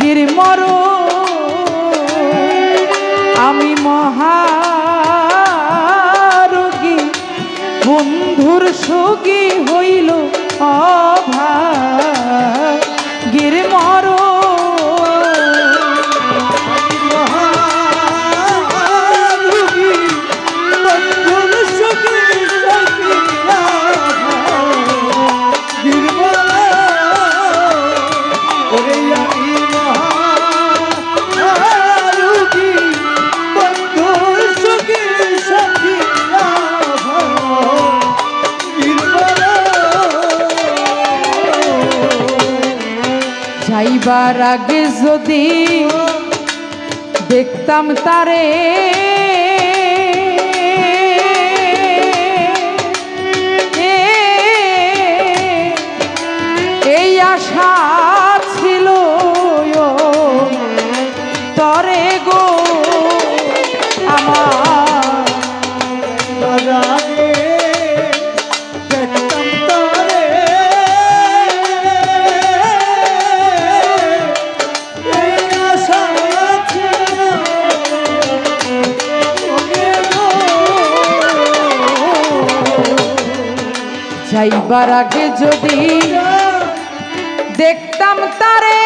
গির মর আমি মহারোগী বন্ধুর সগী হইল অভা যাবার আগে যদি দেখতাম তারে যাইবার আগে যদি দেখতাম তারে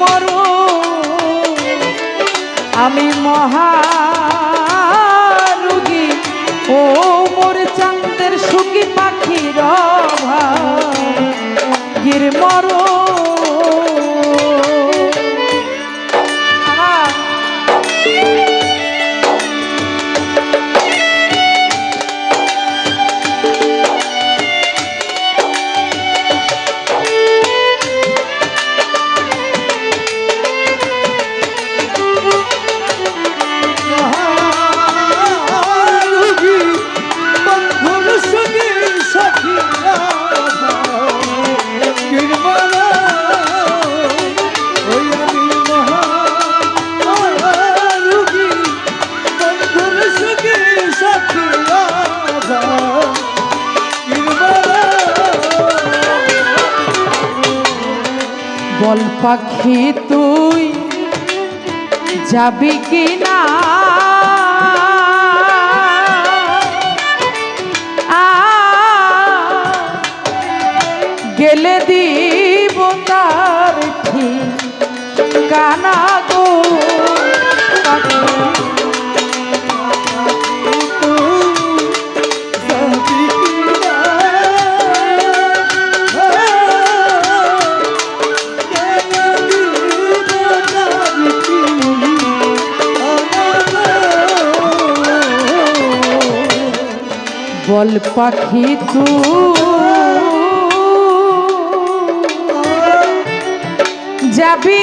মরু আমি মহা রুগী। ও পাখি তুই যাবি কি না বল পাখি তু। যাবি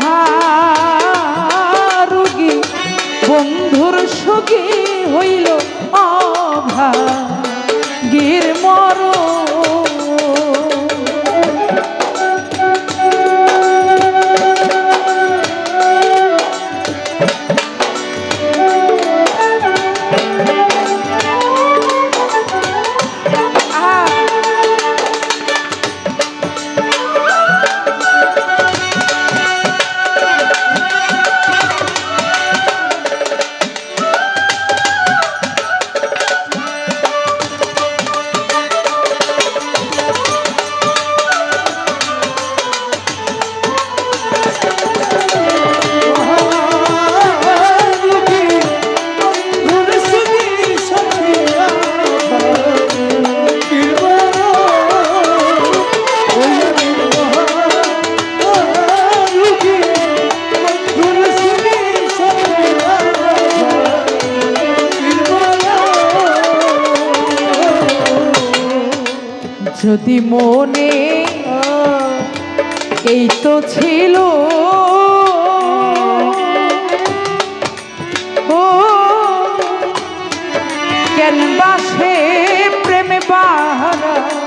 মহারুগী বন্ধুর সুখী হইল অভাগীর মরু যদি মনে এই তো ছিল। ও ক্যানভাসে প্রেমে বাহারা?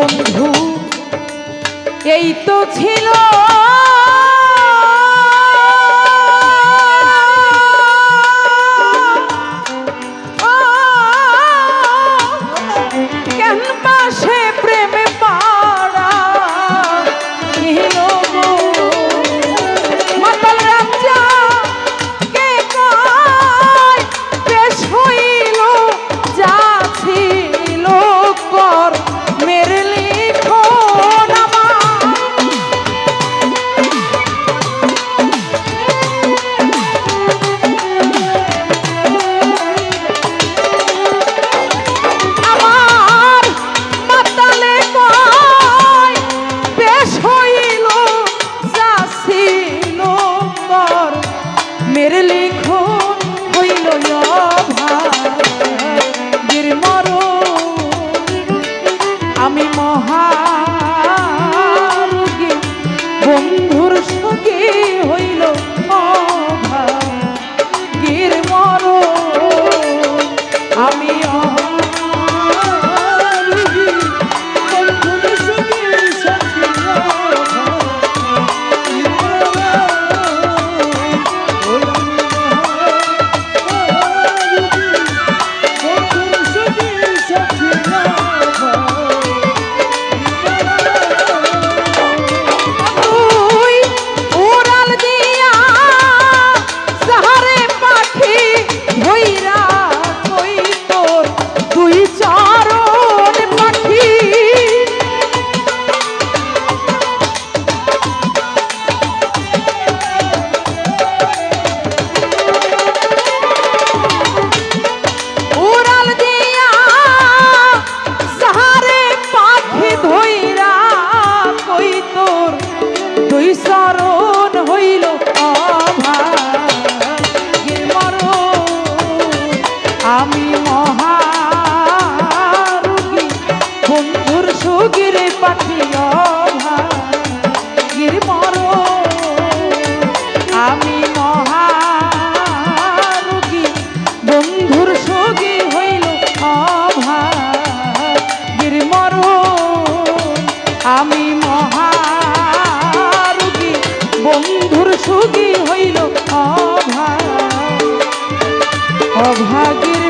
বন্ধু এই তো ছিল আমি মহারুগী বন্ধুর সুগী হইল অভাগ। অভাগীর